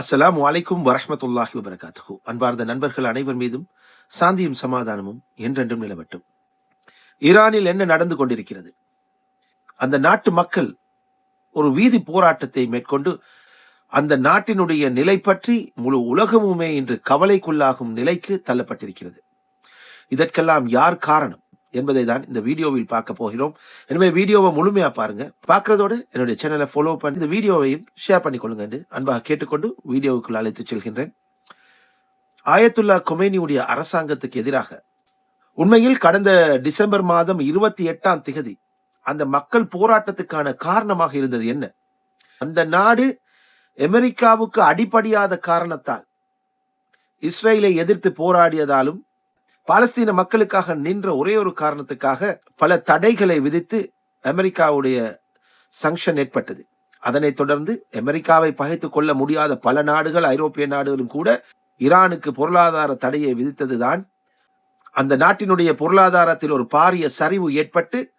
அஸ்லாம் வலைக்கும் வரமத்துல்லாஹி வபரகாத்து அன்பார்ந்த நண்பர்கள் அனைவர் மீதும் சாந்தியும் சமாதானமும் என்றென்றும் நிலவட்டும். ஈரானில் என்ன நடந்து கொண்டிருக்கிறது? அந்த நாட்டு மக்கள் ஒரு வீதி போராட்டத்தை மேற்கொண்டு அந்த நாட்டினுடைய நிலை பற்றி முழு உலகமுமே இன்று கவலைக்குள்ளாகும் நிலைக்கு தள்ளப்பட்டிருக்கிறது. இதற்கெல்லாம் யார் காரணம்? என்பதை தான் இந்த வீடியோவில் பார்க்க போகிறோம். எனவே வீடியோவை முழுமையா பாருங்க. பார்க்கறதோடு என்னுடைய சேனலை ஃபாலோ பண்ணி இந்த வீடியோவையும் ஷேர் பண்ணிக்கொள்ளுங்க என்று அன்பாக கேட்டுக்கொண்டு வீடியோவுக்குள் அழைத்து செல்கின்றேன். ஆயத்துல்லா கொமேனியுடைய அரசாங்கத்துக்கு எதிராக உண்மையில் கடந்த டிசம்பர் மாதம் இருபத்தி எட்டாம் திகதி அந்த மக்கள் போராட்டத்துக்கான காரணமாக இருந்தது என்ன? அந்த நாடு அமெரிக்காவுக்கு அடிப்படையாத காரணத்தால் இஸ்ரேலை எதிர்த்து போராடியதாலும் பாலஸ்தீன மக்களுக்காக நின்ற ஒரே ஒரு காரணத்துக்காக பல தடைகளை விதித்து அமெரிக்காவுடைய சங்ஷன் ஏற்பட்டது. அதனைத் தொடர்ந்து அமெரிக்காவை பகைத்துக் கொள்ள முடியாத பல நாடுகள் ஐரோப்பிய நாடுகளும் கூட ஈரானுக்கு பொருளாதார தடையை விதித்ததுதான். அந்த நாட்டினுடைய பொருளாதாரத்தில் ஒரு பாரிய சரிவு ஏற்பட்டு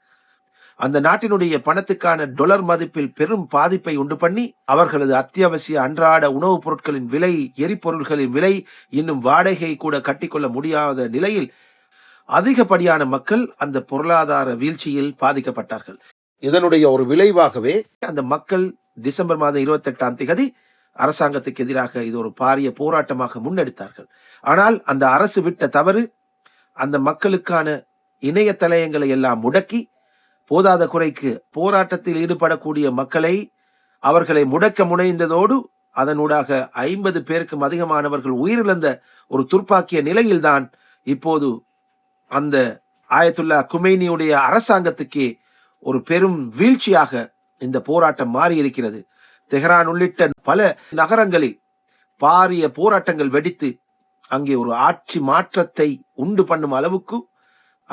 அந்த நாட்டினுடைய பணத்துக்கான டொலர் மதிப்பில் பெரும் பாதிப்பை உண்டு பண்ணி அவர்களது அத்தியாவசிய அன்றாட உணவுப் பொருட்களின் விலை எரிபொருள்களின் விலை இன்னும் வாடகை கூட கட்டிக்கொள்ள முடியாத நிலையில் அதிகப்படியான மக்கள் அந்த பொருளாதார வீழ்ச்சியில் பாதிக்கப்பட்டார்கள். இதனுடைய ஒரு விளைவாகவே அந்த மக்கள் டிசம்பர் மாதம் இருபத்தி எட்டாம் திகதி அரசாங்கத்துக்கு எதிராக இது ஒரு பாரிய போராட்டமாக முன்னெடுத்தார்கள். ஆனால் அந்த அரசு விட்ட தவறு அந்த மக்களுக்கான இணையதளங்களை எல்லாம் முடக்கி போதாத குறைக்கு போராட்டத்தில் ஈடுபடக்கூடிய மக்களை அவர்களை முடக்க முனைந்ததோடு அதனூடாக ஐம்பது பேருக்கும் அதிகமானவர்கள் உயிரிழந்த ஒரு துர்ப்பாக்கிய நிலையில்தான் இப்போது அந்த ஆயத்துல்லா குமேனியுடைய அரசாங்கத்துக்கே ஒரு பெரும் வீழ்ச்சியாக இந்த போராட்டம் மாறி இருக்கிறது தெஹ்ரான் உள்ளிட்ட பல நகரங்களில் பாரிய போராட்டங்கள் வெடித்து அங்கே ஒரு ஆட்சி மாற்றத்தை உண்டு பண்ணும் அளவுக்கு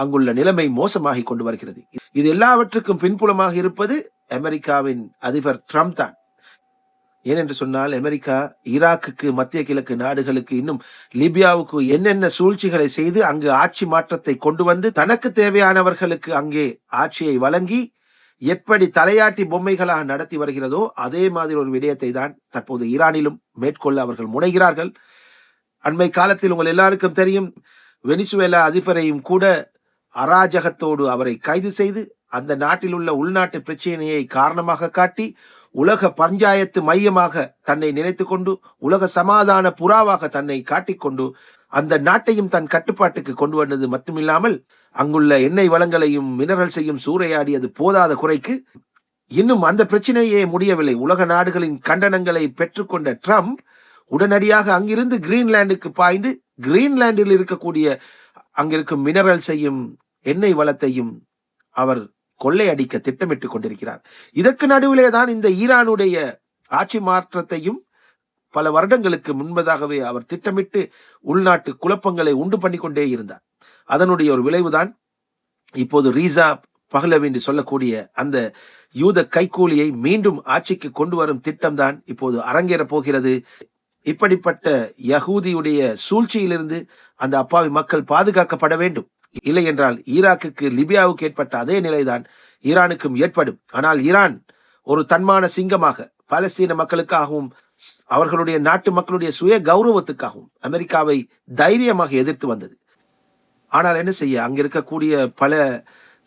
அங்குள்ள நிலைமை மோசமாகி கொண்டு வருகிறது. இது எல்லாவற்றுக்கும் பின்புலமாக இருப்பது அமெரிக்காவின் அதிபர் ட்ரம்ப் தான். ஏனென்று சொன்னால் அமெரிக்கா ஈராக்குக்கு மத்திய கிழக்கு நாடுகளுக்கு இன்னும் லிபியாவுக்கு என்னென்ன சூழ்ச்சிகளை செய்து அங்கு ஆட்சி மாற்றத்தை கொண்டு வந்து தனக்கு தேவையானவர்களுக்கு அங்கே ஆட்சியை வழங்கி எப்படி தலையாட்டி பொம்மைகளாக நடத்தி வருகிறதோ அதே மாதிரி ஒரு விடயத்தை தான் தற்போது ஈரானிலும் மேற்கொள்ள அவர்கள் முனைகிறார்கள். அண்மை காலத்தில் உங்கள் எல்லாருக்கும் தெரியும் வெனிசுவேலா அதிபரையும் கூட அராஜகத்தோடு அவரை கைது செய்து அந்த நாட்டில் உள்ள உள்நாட்டு பிரச்சனையை காரணமாக காட்டி உலக பஞ்சாயத்து மையமாக தன்னை நினைத்து கொண்டு உலக சமாதான புறாவாக தன்னை காட்டிக்கொண்டு அந்த நாட்டையும் தன் கட்டுப்பாட்டுக்கு கொண்டு வந்தது மட்டுமில்லாமல் அங்குள்ள எண்ணெய் வளங்களையும் மினரல்ஸையும் சூறையாடியது போதாத குறைக்கு இன்னும் அந்த பிரச்சனையே முடியவில்லை. உலக நாடுகளின் கண்டனங்களை பெற்றுக்கொண்ட ட்ரம்ப் உடனடியாக அங்கிருந்து கிரீன்லாந்துக்கு பாய்ந்து கிரீன்லாண்டில் இருக்கக்கூடிய அங்கிருக்கும் மினரல்ஸையும் எண்ணெய் வளத்தையும் அவர் கொள்ளையடிக்க திட்டமிட்டுக் கொண்டிருக்கிறார். இதற்கு நடுவிலே தான் இந்த ஈரானுடைய ஆட்சி மாற்றத்தையும் பல வருடங்களுக்கு முன்பதாகவே அவர் திட்டமிட்டு உள்நாட்டு குழப்பங்களை உண்டு பண்ணி கொண்டே இருந்தார். அதனுடைய ஒரு விளைவுதான் இப்போது ரீசா பகலவி என்று சொல்லக்கூடிய அந்த யூத கைக்கூலியை மீண்டும் ஆட்சிக்கு கொண்டு வரும் திட்டம்தான் இப்போது அரங்கேற போகிறது. இப்படிப்பட்ட யகூதியுடைய சூழ்ச்சியிலிருந்து அந்த அப்பாவி மக்கள் பாதுகாக்கப்பட வேண்டும். இல்லை என்றால் ஈராக்குக்கு லிபியாவுக்கு ஏற்பட்ட அதே நிலைதான் ஈரானுக்கும் ஏற்படும். ஆனால் ஈரான் ஒரு தன்மான சிங்கமாக பாலஸ்தீன மக்களுக்காகவும் அவர்களுடைய நாட்டு மக்களுடைய சுய கௌரவத்துக்காகவும் அமெரிக்காவை தைரியமாக எதிர்த்து வந்தது. ஆனால் என்ன செய்ய அங்க இருக்கக்கூடிய பல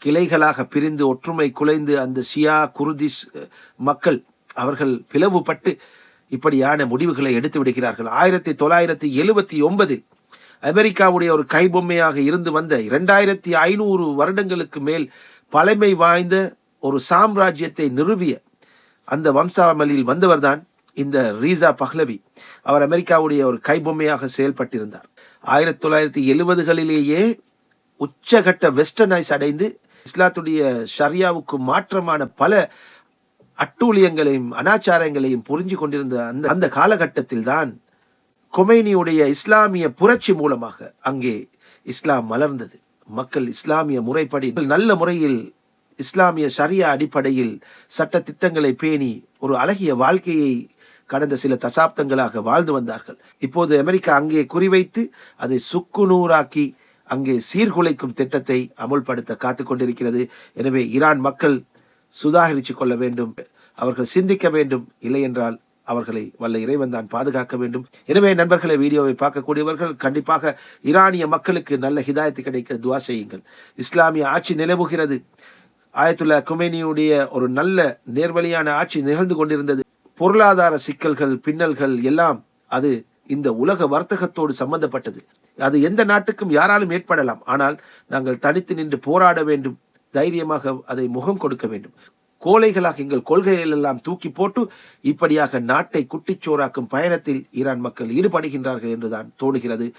கிளைகளாக பிரிந்து ஒற்றுமை குலைந்து அந்த ஷியா குருதிஸ் மக்கள் அவர்கள் பிளவுபட்டு இப்படியான முடிவுகளை எடுத்து விடுகிறார்கள். ஆயிரத்தி தொள்ளாயிரத்தி எழுபத்தி ஒன்பதில் அமெரிக்காவுடைய ஒரு கைபொம்மையாக இருந்து வந்த இரண்டாயிரத்தி ஐநூறு வருடங்களுக்கு மேல் பழமை வாய்ந்த ஒரு சாம்ராஜ்யத்தை நிறுவிய அந்த வம்சாவளியில் வந்தவர்தான் இந்த ரீசா பஹ்லவி. அவர் அமெரிக்காவுடைய ஒரு கைபொம்மையாக செயல்பட்டிருந்தார். ஆயிரத்தி தொள்ளாயிரத்தி எழுபதுகளிலேயே உச்சகட்ட வெஸ்டர்னைஸ் அடைந்து இஸ்லாத்துடைய ஷரியாவுக்கு மாற்றமான பல அட்டூழியங்களையும் அனாச்சாரங்களையும் புரிஞ்சு கொண்டிருந்த அந்த அந்த காலகட்டத்தில் தான் கொமைனியுடைய இஸ்லாமிய புரட்சி மூலமாக அங்கே இஸ்லாம் மலர்ந்தது. மக்கள் இஸ்லாமிய முறைப்படி நல்ல முறையில் இஸ்லாமிய ஷரியா அடிப்படையில் சட்ட திட்டங்களை பேணி ஒரு அழகிய வாழ்க்கையை கடந்த சில தசாப்தங்களாக வாழ்ந்து வந்தார்கள். இப்போது அமெரிக்கா அங்கே குறிவைத்து அதை சுக்குநூறாக்கி அங்கே சீர்குலைக்கும் திட்டத்தை அமுல்படுத்த காத்து கொண்டிருக்கிறது. எனவே ஈரான் மக்கள் சுதாகரித்து கொள்ள வேண்டும். அவர்கள் சிந்திக்க வேண்டும். இல்லை என்றால் அவர்களை வல்ல இறைவன் தான் பாதுகாக்க வேண்டும். எனவே நண்பர்களை வீடியோவை பார்க்கக்கூடியவர்கள் கண்டிப்பாக ஈரானிய மக்களுக்கு நல்ல ஹிதாயத்து கிடைக்க துவா செய்யுங்கள். இஸ்லாமிய ஆட்சி நிலவுகிறது. ஆயத்துல்லா குமேனியுடைய ஒரு நல்ல நேர்வழியான ஆட்சி நிகழ்ந்து கொண்டிருந்தது. பொருளாதார சிக்கல்கள் பின்னல்கள் எல்லாம் அது இந்த உலக வர்த்தகத்தோடு சம்பந்தப்பட்டது. அது எந்த நாட்டுக்கும் யாராலும் ஏற்படலாம். ஆனால் நாங்கள் தனித்து நின்று போராட வேண்டும். தைரியமாக அதை முகம் கொடுக்க வேண்டும். கோழைகளாக எங்கள் கொள்கைகள் எல்லாம் தூக்கி போட்டு இப்படியாக நாட்டை குட்டிச்சோறாக்கும் பயணத்தில் ஈரான் மக்கள் ஈடுபடுகின்றார்கள் என்றுதான் தோணுகிறது.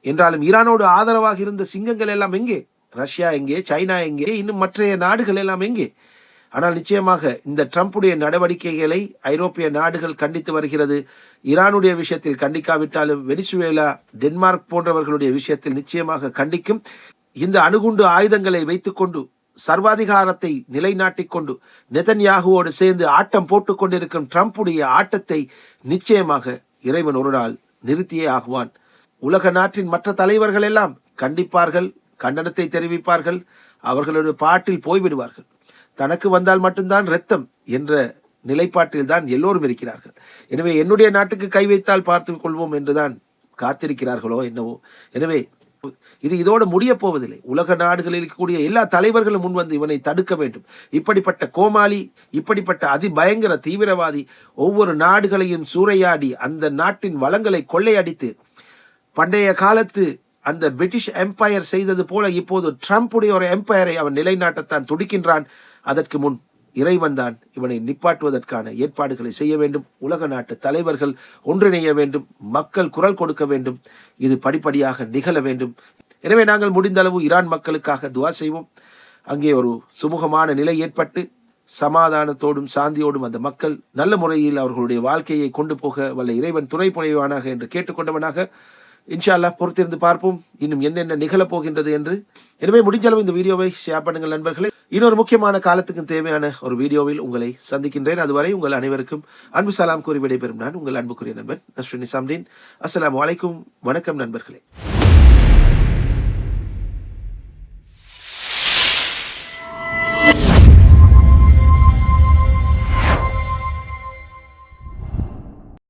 என்றாலும் ஈரானோடு ஆதரவாக இருந்த சிங்கங்கள் எல்லாம் எங்கே? ரஷ்யா எங்கே? சைனா எங்கே? இன்னும் மற்றைய நாடுகள் எல்லாம் எங்கே? ஆனால் நிச்சயமாக இந்த ட்ரம்புடைய நடவடிக்கைகளை ஐரோப்பிய நாடுகள் கண்டித்து வருகிறது. ஈரானுடைய விஷயத்தில் கண்டிக்காவிட்டாலும் வெனிசுவேலா டென்மார்க் போன்றவர்களுடைய விஷயத்தில் நிச்சயமாக கண்டிக்கும். இந்த அணுகுண்டு ஆயுதங்களை வைத்துக்கொண்டு சர்வாதிகாரத்தை நிலைநாட்டிக் கொண்டு நெதன்யாகுவோடு சேர்ந்து ஆட்டம் போட்டுக் கொண்டிருக்கும் ட்ரம்புடைய ஆட்டத்தை நிச்சயமாக இறைவன் ஒரு நாள் நிறுத்தியே ஆகுவான். உலக நாட்டின் மற்ற தலைவர்கள் எல்லாம் கண்டிப்பார்கள் கண்டனத்தை தெரிவிப்பார்கள் அவர்களுடைய பாட்டில் போய்விடுவார்கள். தனக்கு வந்தால் மட்டும்தான் ரத்தம் என்ற நிலைப்பாட்டில் தான் எல்லோரும் இருக்கிறார்கள். எனவே என்னுடைய நாட்டுக்கு கை வைத்தால் பார்த்துக் கொள்வோம் என்றுதான் காத்திருக்கிறார்களோ என்னவோ. எனவே இது இதோடு முடிய போவதில்லை. உலக நாடுகளில் இருக்கக்கூடிய எல்லா தலைவர்களும் முன் வந்து இவனை தடுக்க வேண்டும். இப்படிப்பட்ட கோமாளி இப்படிப்பட்ட அதிபயங்கர தீவிரவாதி ஒவ்வொரு நாடுகளையும் சூறையாடி அந்த நாட்டின் வளங்களை கொள்ளையடித்து பண்டைய காலத்து அந்த பிரிட்டிஷ் எம்பையர் செய்தது போல இப்போது ட்ரம்புடைய ஒரு எம்பையரை அவன் நிலைநாட்டத்தான் துடிக்கின்றான். அதற்கு முன் இறைவன் தான் இவனை நிப்பாட்டுவதற்கான ஏற்பாடுகளை செய்ய வேண்டும். உலக நாட்டு தலைவர்கள் ஒன்றிணைய வேண்டும். மக்கள் குரல் கொடுக்க வேண்டும். இது படிப்படியாக நிகழ வேண்டும். எனவே நாங்கள் முடிந்த அளவு ஈரான் மக்களுக்காக துவா செய்வோம். அங்கே ஒரு சுமூகமான நிலை ஏற்பட்டு சமாதானத்தோடும் சாந்தியோடும் அந்த மக்கள் நல்ல முறையில் அவர்களுடைய வாழ்க்கையை கொண்டு போக வல்ல இறைவன் துணை புனைவானாக என்று கேட்டுக்கொண்டவனாக இன்ஷா அல்லாஹ் பொறுத்திருந்து பார்ப்போம். இன்னும் என்னென்ன நிகழப் போகின்றது என்று. எனவே முடிஞ்ச அளவு இந்த வீடியோவை ஷேர் பண்ணுங்கள் நண்பர்களே. இன்னொரு முக்கியமான காலத்துக்கு தேவையான ஒரு வீடியோவில் உங்களை சந்திக்கின்றேன். அதுவரை உங்கள் அனைவருக்கும் அன்பு சலாம் கூறி விடைபெறும் நான் உங்கள் அன்புக்குரிய நண்பன் நஸ்ரின் நிசாம்தீன். அஸ்லாம் அலைக்கும். வணக்கம் நண்பர்களே.